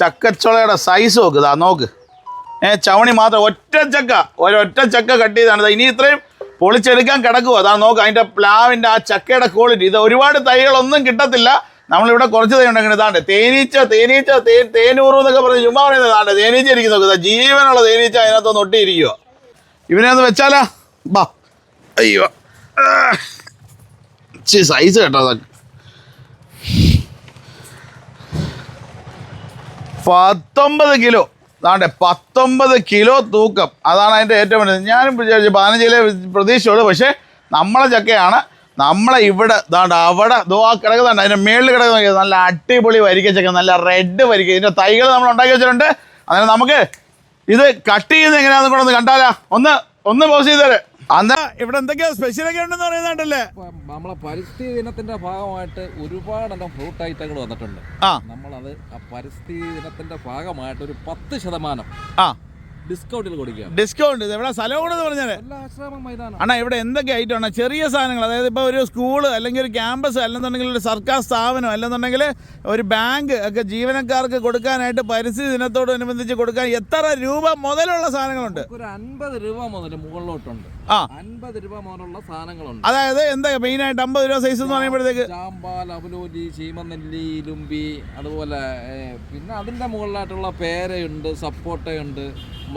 ചക്കച്ചുളയുടെ size നോക്ക് ഇതാ നോക്ക്. ഏ ചവണി മാത്രം ഒറ്റ ചക്ക ഒരൊറ്റ ചക്ക കട്ട് ചെയ്താണ്. ഇനി ഇത്രയും പൊളിച്ചെടുക്കാൻ കിടക്കുക അതാ നോക്ക് അതിന്റെ പ്ലാവിന്റെ ആ ചക്കയുടെ ക്വാളിറ്റി ഇത് ഒരുപാട് തൈകളൊന്നും കിട്ടത്തില്ല. നമ്മളിവിടെ കുറച്ച് തൈ ഉണ്ടെങ്കിൽ ഇതാണ്ട് തേനീച്ച തേനീച്ച തേ തേനൂറ് എന്നൊക്കെ പറഞ്ഞ് ചുമ്മാ പറയുന്നത് ഇതാണ്ട് തേനീച്ച ഇരിക്കുന്നു. ജീവനുള്ള തേനീച്ച അതിനകത്തൊന്ന് ഒട്ടിയിരിക്കുക ഇവനെ ഒന്ന് വെച്ചാലാ? ബാ. അയ്യോ. സൈസ് കേട്ടോ അതൊക്കെ. പത്തൊമ്പത് കിലോ. അതാണ്ടെ പത്തൊമ്പത് കിലോ തൂക്കം. അതാണ് അതിന്റെ ഏറ്റവും വലുത് ഞാനും വിചാരിച്ചു പതിനഞ്ച് കിലോ പ്രതീക്ഷയുള്ളൂ പക്ഷേ നമ്മളെ ചക്കയാണ്. നമ്മളെ ഇവിടെ ദാണ്ട് അവിടെ ദോ ആ കിടക്കുന്നുണ്ട് അതിന്റെ മേളിൽ കിടക്കുന്ന നല്ല അടിപൊളി വരിക്ക ചക്ക നല്ല റെഡ് വരിക്ക. ഇതിന്റെ തൈകൾ നമ്മൾ ഉണ്ടാക്കി വെച്ചിട്ടുണ്ട്. അങ്ങനെ നമുക്ക് ഇത് കട്ട് ചെയ്യുന്നത് എങ്ങനെയാണെന്ന് കൂടെ ഒന്ന് കണ്ടാലാ? ഒന്ന് ഒന്ന് പോസ് ചെയ്തേരെ. അന്നാ ഇവിടെ എന്തൊക്കെയാ സ്പെഷ്യൽ ഒക്കെ ഉണ്ടെന്ന് പറയുന്നുണ്ടല്ലേ നമ്മളെ പരിസ്ഥിതി ദിനത്തിന്റെ ഭാഗമായിട്ട് ഒരുപാടെണ്ണം ഫ്രൂട്ട് ഐറ്റങ്ങൾ വന്നിട്ടുണ്ട്. ആ. നമ്മളത് ആ പരിസ്ഥിതി ദിനത്തിന്റെ ഭാഗമായിട്ട് ഒരു പത്ത് ശതമാനം ആ. ഡിസ്കൗണ്ടിൽ കൊടുക്കുകയാണ്. ഡിസ്കൗണ്ട്. എവിടെ? സ്ഥലം കൂടെ പറഞ്ഞാലേ എല്ലാ ആശ്രമ മൈതാനം. അണ്ണാ ഇവിടെ എന്തൊക്കെ ഐറ്റം ആണ്? ചെറിയ സാധനങ്ങൾ. അതായത് ഇപ്പോൾ ഒരു സ്കൂൾ അല്ലെങ്കിൽ ഒരു ക്യാമ്പസ് അല്ലെന്നുണ്ടെങ്കിൽ ഒരു സർക്കാർ സ്ഥാപനം അല്ലെന്നുണ്ടെങ്കിൽ ഒരു ബാങ്ക് ഒക്കെ ജീവനക്കാർക്ക് കൊടുക്കാനായിട്ട് പരിസ്ഥിതി ദിനത്തോടനുബന്ധിച്ച് കൊടുക്കാൻ എത്ര രൂപ മുതലുള്ള സാധനങ്ങളുണ്ട്? ഒരു അൻപത് രൂപ മുതൽ മുകളിലോട്ടുണ്ട്. ആ. അൻപത് രൂപ മുതലുള്ള സാധനങ്ങളുണ്ട്. അതായത് എന്താ മെയിനായിട്ട് അമ്പത് രൂപ സൈസ് എന്ന് പറയുമ്പോഴത്തേക്ക്? ചാമ്പാൽ അവലോലി ചീമനെല്ലി ഇലുമ്പി അതുപോലെ പിന്നെ അതിന്റെ മുകളിലായിട്ടുള്ള പേരയുണ്ട് സപ്പോട്ടയുണ്ട്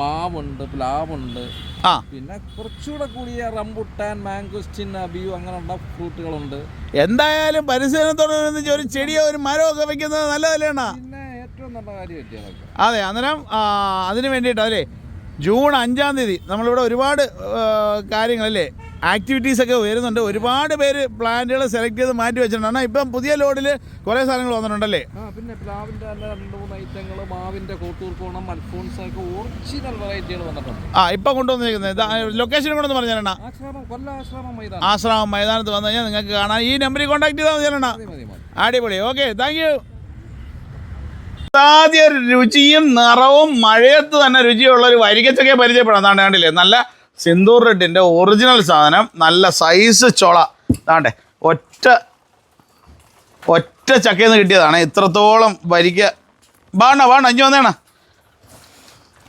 മാവുണ്ട് പ്ലാവുണ്ട്. ആ. പിന്നെ കുറച്ചുകൂടെ കൂടിയ റംബുട്ടാൻ മാംഗോസ്റ്റിൻ അബിയു അങ്ങനെയുള്ള ഫ്രൂട്ടുകളുണ്ട്. എന്തായാലും പരിസ്ഥിതി ഒരു ചെടിയോ ഒരു മരമോ ഒക്കെ വെക്കുന്നത് നല്ലതല്ലേ അണ്ണാ? പിന്നെ ഏറ്റവും നല്ല കാര്യം അതെ അന്നേരം അതിന് വേണ്ടിയിട്ട് അല്ലേ ജൂൺ അഞ്ചാം തീയതി നമ്മളിവിടെ ഒരുപാട് കാര്യങ്ങളല്ലേ? ആക്ടിവിറ്റീസ് ഒക്കെ വരുന്നുണ്ട്. ഒരുപാട് പേര് പ്ലാന്റുകൾ സെലക്ട് ചെയ്ത് മാറ്റി വെച്ചിട്ടുണ്ട്. ഇപ്പം പുതിയ ലോഡിൽ കുറേ സാധനങ്ങൾ വന്നിട്ടുണ്ടല്ലേ? പിന്നെ പ്ലാവിന്റെ തന്നെ രണ്ട് മൂന്ന് ഐറ്റങ്ങൾ മാവിന്റെ കോട്ടൂർക്കോണം അൽഫോൺസ് ഒക്കെ ഒറിജിനൽ വെറൈറ്റികൾ വന്നിട്ടുണ്ട്. ആ ഇപ്പം കൊണ്ടുവന്നിരിക്കുന്നത് ലൊക്കേഷൻ പറഞ്ഞാലണ്ണ ആശ്രമം കൊല്ല ആശ്രമം മൈതാനം. ആശ്രമം മൈതാനത്ത് വന്നു കഴിഞ്ഞാൽ നിങ്ങൾക്ക് കാണാം. ഈ നമ്പറിൽ കോൺടാക്ട് ചെയ്താൽ മതിയല്ലണ്ണ മതി മതി മതി. അടിപൊളി. ഓക്കെ താങ്ക് യു ആദ്യ രുചിയും നിറവും മഴയത്ത് തന്നെ രുചിയുള്ള ഒരു വരികച്ചൊക്കെ പരിചയപ്പെടാം. താണ്ടാണ്ടില്ലേ നല്ല സിന്ദൂർ റെഡിന്റെ ഒറിജിനൽ സാധനം. നല്ല സൈസ് ചൊള. താണ്ടെ ഒറ്റ ഒറ്റ ചക്കയിൽ നിന്ന് കിട്ടിയതാണ്. ഇത്രത്തോളം വരിക്ക വാണ വാണ അഞ്ഞു വന്നേണ.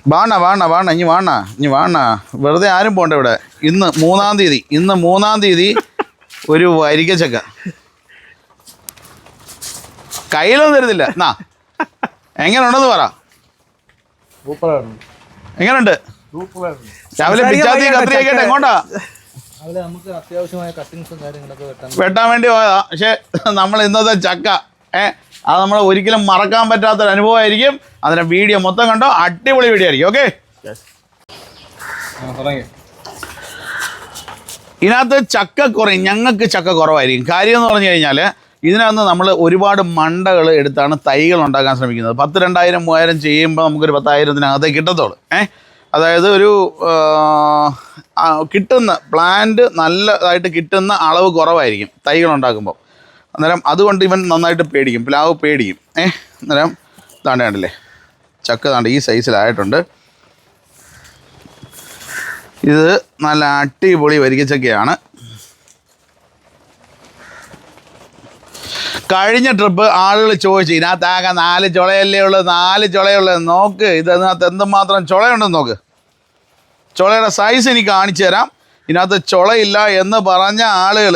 വാണ വാണ വാണ ഇഞ്ഞി വാണ ഇഞ്ഞി വാണ. വെറുതെ ആരും പോണ്ട ഇവിടെ. ഇന്ന് മൂന്നാം തീയതി. ഇന്ന് മൂന്നാം തീയതി ഒരു വരിക്ക ചക്ക. കയ്യിലൊന്നും തരുന്നില്ല. എന്നാ എങ്ങനെയുണ്ടെന്ന് പറ. എങ്ങനെയുണ്ട്? രാവിലെ പിച്ചാത്തി കത്രിയൊക്കെ എങ്ങോട്ടാ? അതിൽ നമുക്ക് അത്യാവശ്യമായ കട്ടിങ്സും കാര്യങ്ങളൊക്കെ വെട്ടാൻ വെട്ടാൻ വേണ്ടി പോയതാ. പക്ഷെ നമ്മൾ ഇന്നത്തെ ചക്ക ഏ അത് നമ്മൾ ഒരിക്കലും മറക്കാൻ പറ്റാത്തൊരു അനുഭവമായിരിക്കും. അതിന്റെ വീഡിയോ മൊത്തം കണ്ടോ? അടിപൊളി വീഡിയോ ആയിരിക്കും ഓക്കെ? ഇതിനകത്ത് ചക്ക കുറയും ഞങ്ങൾക്ക് ചക്ക കുറവായിരിക്കും. കാര്യം എന്ന് പറഞ്ഞു കഴിഞ്ഞാൽ ഇതിനകത്ത് നമ്മൾ ഒരുപാട് മണ്ടകൾ എടുത്താണ് തൈകൾ ഉണ്ടാക്കാൻ ശ്രമിക്കുന്നത്. പത്ത് രണ്ടായിരം മൂവായിരം ചെയ്യുമ്പോൾ നമുക്കൊരു പത്തായിരത്തിനകത്തേ കിട്ടത്തുള്ളൂ ഏ? അതായത് ഒരു കിട്ടുന്ന പ്ലാന്റ് നല്ലതായിട്ട് കിട്ടുന്ന അളവ് കുറവായിരിക്കും തൈകൾ ഉണ്ടാക്കുമ്പോൾ അന്നേരം അതുകൊണ്ട് ഇവൻ നന്നായിട്ട് പേടിക്കും പ്ലാവ് പേടിക്കും. ഏ അന്നേരം താണ്ട് കണ്ടില്ലേ? ചക്ക താണ്ട് ഈ സൈസിലായിട്ടുണ്ട് ഇത് നല്ല അടിപൊളി വരിക്കച്ചക്കയാണ്. കഴിഞ്ഞ ട്രിപ്പ് ആളുകൾ ചോദിച്ചു ഇതിനകത്താകെ നാല് ചുളയല്ലേ ഉള്ളത് നാല് ചുളയുള്ളത് നോക്ക് ഇതിനകത്ത് എന്തുമാത്രം ചുളയുണ്ടെന്ന് നോക്ക്. ചുളയുടെ സൈസ് എനിക്ക് കാണിച്ചു തരാം. ഇതിനകത്ത് ചുളയില്ല എന്ന് പറഞ്ഞ ആളുകൾ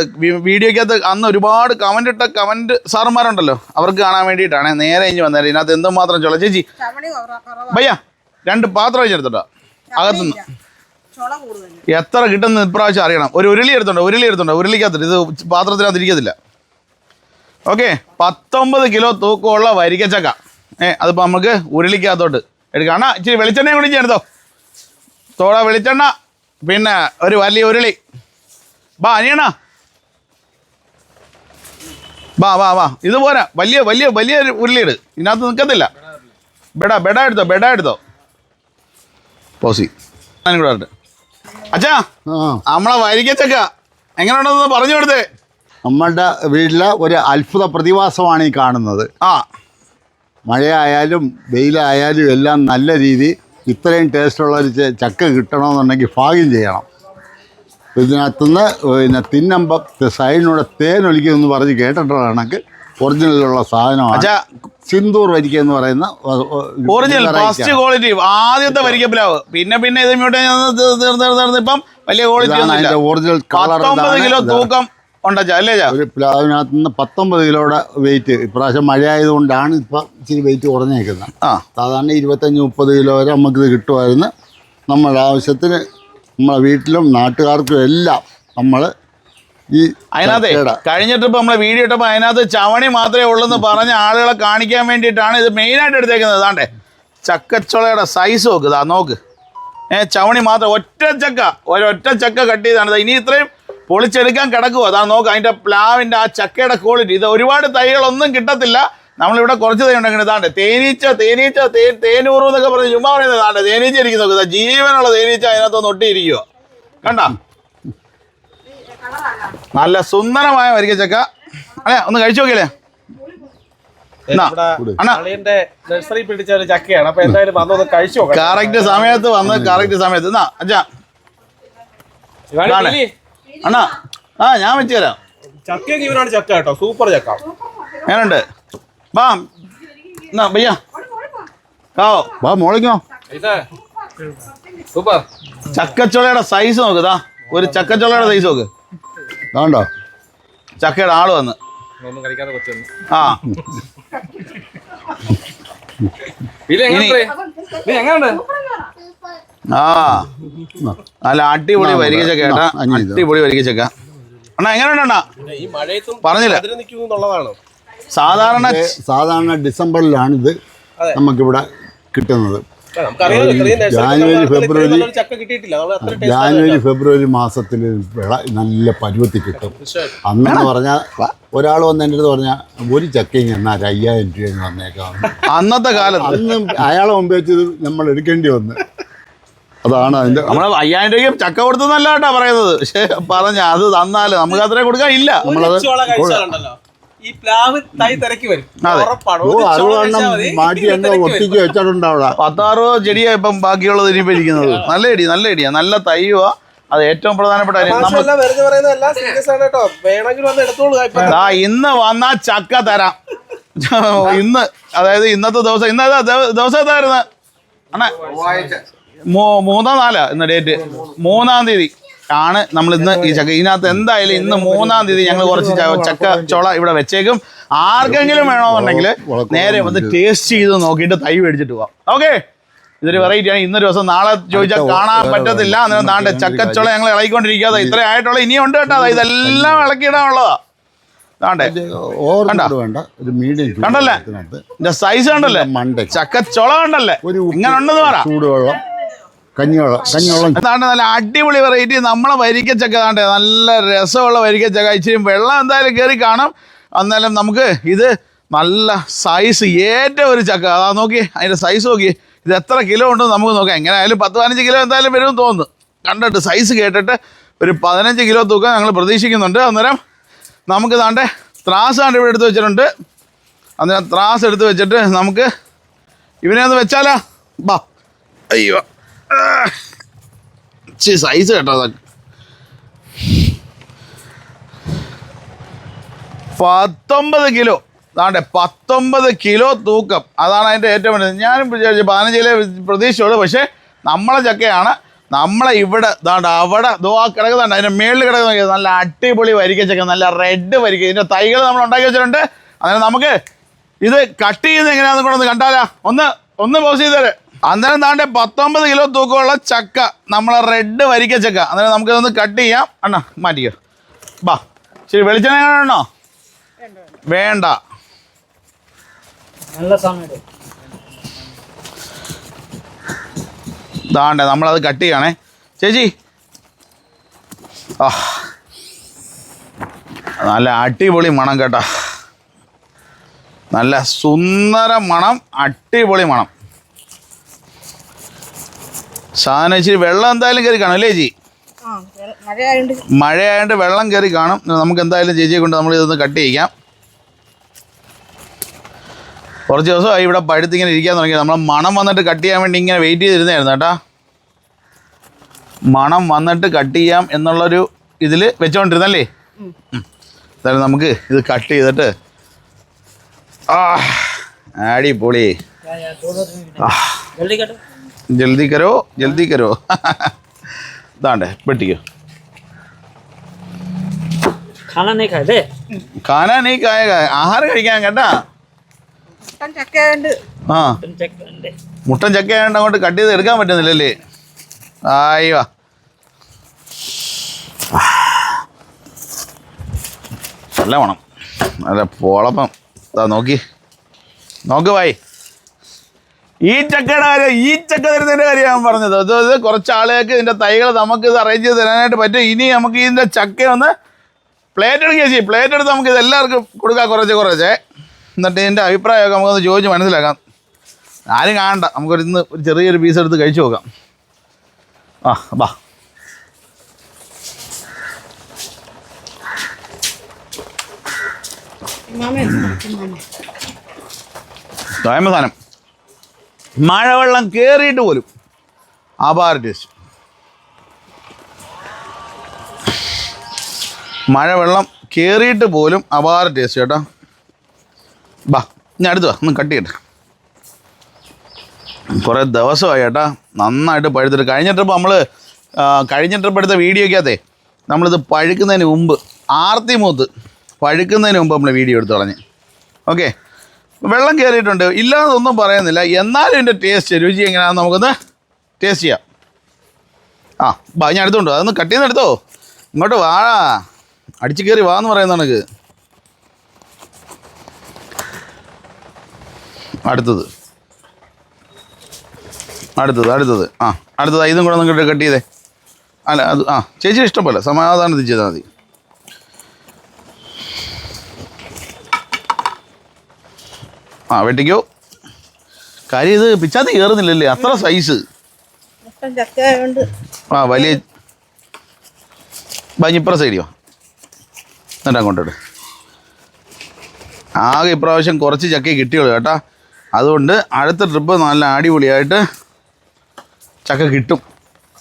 വീഡിയോക്കകത്ത് അന്ന് ഒരുപാട് കമന്റ് ഇട്ട കമന്റ് സാറന്മാരുണ്ടല്ലോ അവർക്ക് കാണാൻ വേണ്ടിയിട്ടാണ്. നേരെ ഇഞ്ഞ് വന്നത് ഇതിനകത്ത് എന്തുമാത്രം ചുള? ചേച്ചി. ഭയ്യ രണ്ട് പാത്രം വെച്ചെടുത്തോട്ടോ അകത്തുനിന്ന് എത്ര കിട്ടുന്ന ഇപ്രാവശ്യം അറിയണം. ഒരു ഉരുളി എടുത്തുണ്ടോ ഉരുളി എടുത്തുണ്ടോ ഉരുളിക്കകത്തിട്ട് ഇത് പാത്രത്തിനകത്ത് ഇരിക്കത്തില്ല. ഓക്കെ പത്തൊമ്പത് കിലോ തൂക്കമുള്ള വരിക്കച്ചക്ക. ഏ അതിപ്പോൾ നമുക്ക് ഉരുളിക്കകത്തോട്ട് എടുക്കാം. അണ്ണാ ഇച്ചിരി വെളിച്ചെണ്ണയും കൂടി ചേർത്തോ തോട വെളിച്ചെണ്ണ പിന്നെ ഒരു വലിയ ഉരുളി. ബാ അനിയണ ബാ വാ വാ ഇത് പോരാ. വലിയ വലിയ വലിയ ഒരു ഉരുളി ഇട്. ഇതിനകത്ത് നിൽക്കത്തില്ല ബെഡ ബെഡ എടുത്തോ ബെഡ എടുത്തോ. പോസി. ഞാനും കൂടെ അച്ഛാ നമ്മളെ വരിക്കച്ചക്ക എങ്ങനെയുണ്ടെന്ന് പറഞ്ഞു കൊടുത്തേ. നമ്മളുടെ വീട്ടിലെ ഒരു അത്ഭുത പ്രതിഭാസമാണ് ഈ കാണുന്നത്. ആ. മഴയായാലും വെയിലായാലും എല്ലാം നല്ല രീതി ഇത്രയും ടേസ്റ്റുള്ള ഒരു ചക്ക കിട്ടണമെന്നുണ്ടെങ്കിൽ ഭാഗ്യം ചെയ്യണം. ഇതിനകത്തുനിന്ന് പിന്നെ തിന്നമ്പം സൈഡിനൂടെ തേൻ ഒലിക്കുമെന്ന് പറഞ്ഞ് കേട്ടിട്ടുള്ള കണക്ക് ഒറിജിനലുള്ള സാധനമാണ്. സിന്ദൂർ വരിക്ക എന്ന് പറയുന്ന ഒറിജിനൽ ഫസ്റ്റ് ക്വാളിറ്റി ആദ്യത്തെ വരിക്കപ്പിലാവ് പിന്നെ പിന്നെ ഇത് ഇങ്ങോട്ട് തീർന്ന് തീർന്ന് തീർന്ന് ഇപ്പം വലിയ ക്വാളിറ്റി ഒറിജിനൽ കളർ കിലോ തൂക്കം. ഉണ്ടച്ചാ അല്ലേ ചാ? ഒരു പ്ലാവിനകത്ത് നിന്ന് പത്തൊമ്പത് കിലോയുടെ വെയിറ്റ് ഇപ്രാവശ്യം മഴയായതുകൊണ്ടാണ് ഇപ്പം ഇച്ചിരി വെയിറ്റ് കുറഞ്ഞേക്കുന്നത്. ആ. സാധാരണ ഇരുപത്തഞ്ച് മുപ്പത് കിലോ വരെ നമുക്കിത് കിട്ടുമായിരുന്നു. നമ്മുടെ ആവശ്യത്തിന് നമ്മളെ വീട്ടിലും നാട്ടുകാർക്കും എല്ലാം നമ്മൾ ഈ അതിനകത്തെ കഴിഞ്ഞിട്ട് കഴിഞ്ഞ ട്രിപ്പ് നമ്മളെ വീഡിയോ ഇട്ടപ്പോൾ അതിനകത്ത് ചവണി മാത്രമേ ഉള്ളെന്ന് പറഞ്ഞ ആളുകളെ കാണിക്കാൻ വേണ്ടിയിട്ടാണ് ഇത് മെയിനായിട്ട് എടുത്തേക്കുന്നത്. അതാണ്ടേ ചക്കച്ചുളയുടെ സൈസ് നോക്ക് ഇതാ നോക്ക്. ഏ ചവണി മാത്രം ഒറ്റ ചക്ക ഒരൊറ്റ ചക്ക കട്ട് ചെയ്താണ്. ഇനി ഇത്രയും പൊളിച്ചെടുക്കാൻ കിടക്കുക അതാ നോക്കുക അതിന്റെ പ്ലാവിന്റെ ആ ചക്കയുടെ ക്വാളിറ്റി ഇത് ഒരുപാട് തൈകളൊന്നും കിട്ടത്തില്ല. നമ്മളിവിടെ കുറച്ച് തൈ ഉണ്ടെങ്കിൽ ഇതാണ്ട് തേനീച്ച തേനീച്ച തേ തേനൂറ് എന്നൊക്കെ പറഞ്ഞ് ചുമ്മാ പറയുന്നത് ഇതാണ്ട് തേനീച്ച ഇരിക്കുന്ന. നോക്കുക ജീവനുള്ള തേനീച്ച അതിനകത്തൊന്ന് ഒട്ടിയിരിക്കുക കണ്ട? നല്ല സുന്ദരമായ വരിക ചക്ക അല്ലേ ഒന്ന് കഴിച്ചു നോക്കിയല്ലേ? നഴ്സറി പിടിച്ച ഒരു ചക്കയാണ്. അപ്പൊ എന്തായാലും കഴിച്ചു കറക്റ്റ് സമയത്ത് വന്ന് കറക്റ്റ് സമയത്ത്. എന്നാ അച്ഛാ. അണ്ണാ ആ ഞാൻ വെച്ച് തരാം. ചക്കയൊക്കെ ഇവനാണ് ചക്ക കേട്ടോ. സൂപ്പർ ചക്ക. ഞാനുണ്ട്. വാ എന്നാ ഭയ്യ കാവോ വാ മോളിക്കോ. സൂപ്പർ. ചക്കച്ചുളയുടെ സൈസ് നോക്ക് ദാ. ഒരു ചക്കച്ചുളയുടെ സൈസ് നോക്ക്. വേണ്ടോ ചക്കയുടെ ആൾ വന്ന്. ആ. ആ. നല്ല അടിപൊളി വരിക ഇത്. അടിപൊളി വരിക ചക്ക. അണ്ണാ എങ്ങനെയുണ്ട് അണ്ണാ? ഈ മഴയത്തും പറഞ്ഞില്ല. സാധാരണ സാധാരണ ഡിസംബറിലാണ് ഇത് നമുക്കിവിടെ കിട്ടുന്നത്. ജാനുവരി, ഫെബ്രുവരി. ജാനുവരി ഫെബ്രുവരി മാസത്തിൽ വിള നല്ല പരുവത്തി കിട്ടും. അന്നെന്ന് പറഞ്ഞാൽ ഒരാൾ വന്ന് എന്റെ അടുത്ത് പറഞ്ഞാൽ ഒരു ചക്കയും എന്നാൽ അയ്യായിരം രൂപ വന്നേക്കാം അന്നത്തെ കാലത്ത്. അന്ന് അയാളെ മുമ്പ് വെച്ചത് നമ്മൾ എടുക്കേണ്ടി വന്ന്. അതാണ് അതിന്റെ നമ്മളെ അയ്യായിരം രൂപയ്ക്ക് ചക്ക കൊടുത്തതല്ല കേട്ടാ പറയുന്നത്. പക്ഷെ പറഞ്ഞ അത് തന്നാൽ നമുക്ക് അത്ര കൊടുക്കാൻ ഇല്ല. നമ്മളത് ഈ പ്ലാവ് തൈ തിരക്കി വരും. മാറ്റി എന്നെ ഒട്ടിച്ച് വെച്ചിട്ടുണ്ട് അവിടെ. പത്താറോ ചെടിയാ ഇപ്പം ബാക്കിയുള്ളത് ഇനിയിപ്പോ ഇരിക്കുന്നത്. നല്ല ഇടി നല്ല ഇടിയാ നല്ല തൈവാ അത് ഏറ്റവും പ്രധാനപ്പെട്ട ഇന്ന് വന്നാ ചക്ക തരാം. ഇന്ന് അതായത് ഇന്നത്തെ ദിവസം ഇന്ന് എന്തായിരുന്നു ദിവ- മൂന്നാം നാലാ ഇന്ന് ഡേറ്റ് മൂന്നാം തീയതി ആണ് നമ്മൾ ഇന്ന് ഈ ചക്ക ഇതിനകത്ത് എന്തായാലും ഇന്ന് മൂന്നാം തീയതി ഞങ്ങൾ കുറച്ച് ചക്ക ചുള ഇവിടെ വെച്ചേക്കും. ആർക്കെങ്കിലും വേണമെന്നുണ്ടെങ്കിൽ നേരെ വന്ന് ടേസ്റ്റ് ചെയ്ത് നോക്കിയിട്ട് തൈ മേടിച്ചിട്ട് പോവാം. ഓക്കെ ഇതൊരു വെറൈറ്റി ആണ്. ഇന്നൊരു ദിവസം നാളെ ചോദിച്ചാൽ കാണാൻ പറ്റത്തില്ല. അന്നേരം താണ്ട് ചക്കച്ചോള ഞങ്ങൾ ഇളകിക്കൊണ്ടിരിക്കാതെ ഇത്ര ആയിട്ടുള്ള. ഇനിയും ഉണ്ട് കേട്ടോ. ഇതെല്ലാം ഇളക്കിയിടാനുള്ളതാ കണ്ടല്ലേ? സൈസ് കണ്ടല്ലേ? ചക്കച്ചുള കണ്ടല്ലേ? ഇങ്ങനെ ഉണ്ടെന്ന് പറ. ചൂടുവെള്ളം കഞ്ഞിവെള്ളം കഞ്ഞിവെള്ളം. നല്ല അടിപൊളി വെറൈറ്റി നമ്മളെ വരിക്കച്ചക്ക താണ്ടേ നല്ല രസമുള്ള വരിക്കച്ചക്ക. ഇച്ചിരി വെള്ളം എന്തായാലും കയറി കാണാം. എന്നാലും നമുക്ക് ഇത് നല്ല സൈസ് ഏറ്റവും ഒരു ചക്ക. അതാ നോക്കി അതിന്റെ സൈസ് നോക്കി ഇത് എത്ര കിലോ ഉണ്ടെന്ന് നമുക്ക് നോക്കാം. എങ്ങനെ ആയാലും പത്ത് പതിനഞ്ച് കിലോ എന്തായാലും വരുമെന്ന് തോന്നുന്നു. കണ്ടിട്ട് സൈസ് കേട്ടിട്ട് ഒരു പതിനഞ്ച് കിലോ തൂക്കം ഞങ്ങൾ പ്രതീക്ഷിക്കുന്നുണ്ട്. അന്നേരം നമുക്ക് താണ്ടെ ത്രാസ് താണ്ട് ഇവിടെ എടുത്ത് വെച്ചിട്ടുണ്ട്. അന്നേരം ത്രാസ് എടുത്ത് വെച്ചിട്ട് നമുക്ക് ഇവനെ ഒന്ന് വെച്ചാലാ. ബാ. അയ്യോ. സൈസ് കേട്ടോ പത്തൊമ്പത് കിലോ. അതാണ്ടെ പത്തൊമ്പത് കിലോ തൂക്കം. അതാണ് അതിന്റെ ഏറ്റവും വലുത്. ഞാനും വിചാരിച്ചു പതിനഞ്ച് കിലോ പ്രതീക്ഷയുള്ളൂ പക്ഷേ നമ്മളെ ചക്കയാണ്. നമ്മളെ ഇവിടെ ഇതാണ്ട് അവിടെ ദോ ആ കിടക്കുന്നുണ്ട് അതിന്റെ മേളിൽ കിടക്കുന്ന നല്ല അടിപൊളി വരിക്ക ചക്ക നല്ല റെഡ് വരിക്ക. ഇതിന്റെ തൈകൾ നമ്മൾ ഉണ്ടാക്കി വെച്ചിട്ടുണ്ട്. അങ്ങനെ നമുക്ക് ഇത് കട്ട് ചെയ്യുന്നത് എങ്ങനെയാണെന്ന് കൂടെ ഒന്ന് കണ്ടാലാ? ഒന്ന് ഒന്ന് പോസ് ചെയ്തേരെ. അന്നേരം താണ്ടെ പത്തൊമ്പത് കിലോ തൂക്കമുള്ള ചക്ക. നമ്മളെ റെഡ് വരിക്ക ചക്ക. അന്നേരം നമുക്ക് ഇതൊന്ന് കട്ട് ചെയ്യാം. അണ്ണാ മാറ്റിക്കോ. ബാ. ശരി വെളിച്ചെണ്ണ എങ്ങനെയാണോ വേണ്ട. ദാണ്ടെ നമ്മളത് കട്ട് ചെയ്യണേ. ചേച്ചി. ആ. നല്ല അടിപൊളി മണം കേട്ടോ. നല്ല സുന്ദര മണം അടിപൊളി മണം. സാധനം ഇച്ചിരി വെള്ളം എന്തായാലും കയറി കാണും അല്ലേ ചേച്ചി ആ മഴയായതുകൊണ്ട് വെള്ളം കയറി കാണും. നമുക്ക് എന്തായാലും ചേച്ചിയെ കൊണ്ട് നമ്മൾ ഇതൊന്ന് കട്ട് ചെയ്യാം കുറച്ച് ദിവസമായി ഇവിടെ പഴുത്തിങ്ങനെ ഇരിക്കാൻ തുടങ്ങി. നമ്മൾ മണം വന്നിട്ട് കട്ട് ചെയ്യാൻ വേണ്ടി ഇങ്ങനെ വെയിറ്റ് ചെയ്തിരുന്നായിരുന്നു കേട്ടാ. മണം വന്നിട്ട് കട്ട് ചെയ്യാം എന്നുള്ളൊരു ഇതിൽ വെച്ചോണ്ടിരുന്നല്ലേ. എന്തായാലും നമുക്ക് ഇത് കട്ട് ചെയ്തിട്ട് ആ അടിപൊളി. ആഹ്. ജൽദി കരോ ജൽദി കരോ. ഇതാണ്ടേ പെട്ടിക്കോ. കാണാൻ നീ കായ ആഹാരം കഴിക്കാൻ കേട്ടാ. ആ. മുട്ടൻ ചക്ക അങ്ങോട്ട് കട്ട് ചെയ്ത് എടുക്കാൻ പറ്റുന്നില്ലല്ലേ? ആയിവാ നല്ല വേണം നല്ല പോളപ്പം. നോക്കി. നോക്ക് വായി ഈ ചക്കയുടെ കാര്യം ഈ ചക്ക തരുന്നതിന്റെ കാര്യം ഞാൻ പറഞ്ഞത്. അത് ഇത് കുറച്ച് ആളുകൾക്ക് ഇതിന്റെ തൈകൾ നമുക്ക് ഇത് അറേഞ്ച് ചെയ്ത് തരാനായിട്ട് പറ്റും. ഇനി നമുക്ക് ഇതിന്റെ ചക്ക ഒന്ന് പ്ലേറ്റ് എടുക്കുക ചെയ്യും. പ്ലേറ്റ് എടുത്ത് നമുക്ക് ഇത് എല്ലാവർക്കും കൊടുക്കാം. കുറച്ച് കുറച്ച്. എന്നിട്ട് ഇതിന്റെ അഭിപ്രായമൊക്കെ നമുക്കൊന്ന് ചോദിച്ച് മനസ്സിലാക്കാം. ആരും കാണണ്ട. നമുക്കൊരു ഇന്ന് ഒരു ചെറിയൊരു പീസ് എടുത്ത് കഴിച്ചു നോക്കാം. ആ ബാ സ്വയം സാധനം. മഴവെള്ളം കയറിയിട്ട് പോലും. അപാര ടേസ്റ്റ്. മഴവെള്ളം കയറിയിട്ട് പോലും അപാര ടേസ്റ്റ് കേട്ടോ. ബാ ഞാൻ അടുത്ത് വാ ഒന്ന് കട്ട് ചെയ്യട്ടെ. കുറേ ദിവസമായി ചേട്ടാ നന്നായിട്ട് പഴുത്തിട്ട്. കഴിഞ്ഞ ട്രിപ്പ് നമ്മൾ കഴിഞ്ഞ ട്രിപ്പ് എടുത്ത വീഡിയോക്കകത്തെ നമ്മളിത് പഴുക്കുന്നതിന് മുമ്പ് ആർത്തി മൂത്ത് പഴുക്കുന്നതിന് മുമ്പ് നമ്മൾ വീഡിയോ എടുത്ത് കളഞ്ഞ്. ഓക്കെ വെള്ളം കയറിയിട്ടുണ്ട് ഇല്ലാതൊന്നും പറയുന്നില്ല. എന്നാലും ഇതിന്റെ ടേസ്റ്റ് രുചി എങ്ങനെയാണെന്ന് നമുക്കൊന്ന് ടേസ്റ്റ് ചെയ്യാം. ആ ബാ ഞാൻ എടുത്തുണ്ട്. അതൊന്ന് കട്ട് ചെയ്ത് എടുത്തോ. ഇങ്ങോട്ട് വാ. അടിച്ചു കയറി വാ എന്ന് പറയുന്ന കണക്ക് അടുത്തത്. അടുത്തത് അടുത്തത്. ആ അടുത്തത് ഇതും കൂടെ നിങ്ങൾക്ക് കട്ട് ചെയ്തേ. അല്ല അത് ആ ചേച്ചി ഇഷ്ടം പോലെ. സമാധാനത്തിൽ ചെയ്താൽ മതി. ആ വെട്ടിക്കോ. കാര്യം ഇത് പിച്ചാത്തി കയറുന്നില്ലല്ലേ അത്ര സൈസ് ആ വലിയ ബഞ്ഞിപ്പുറ സൈഡിയോ എന്നിട്ട് അങ്ങോട്ടോട്ട് ആകെ ഇപ്രാവശ്യം കുറച്ച് ചക്കയെ കിട്ടിയുള്ളൂ കേട്ടാ. അതുകൊണ്ട് അടുത്ത ട്രിപ്പ് നല്ല അടിപൊളിയായിട്ട് ചക്ക കിട്ടും.